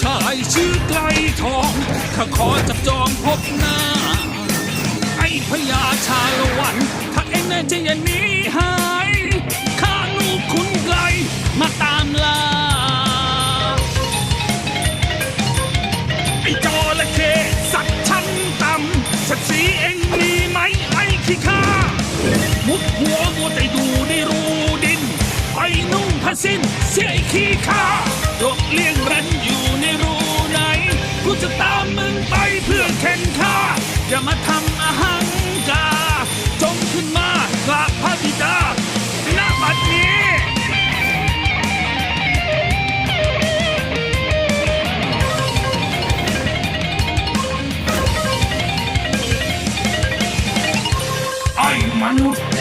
ชายชื่อไกลทองข้าขอจับจองพบหน้า ไอ้พญาชาละวัน ถ้าเอ็งแน่ใจริงอย่างนี้หายข้าลูกคุณไกลมาตามล่าไอ้จระเข้สัตว์ชั้นต่ำศักดิ์ศรีเอ็งมีไหมไอ้ขี้ข้ามุดหัวมัวแต่ดูในรูดินไปนุ่งผ้าสิ้นเสียไอ้ขี้ข้าหลบเลี่ยง เพื่อเค้นข้าอย่ามาทำอาหังกาจงขึ้นมากราบพระบิดาณบัดนี้ ไอ้มนุษย์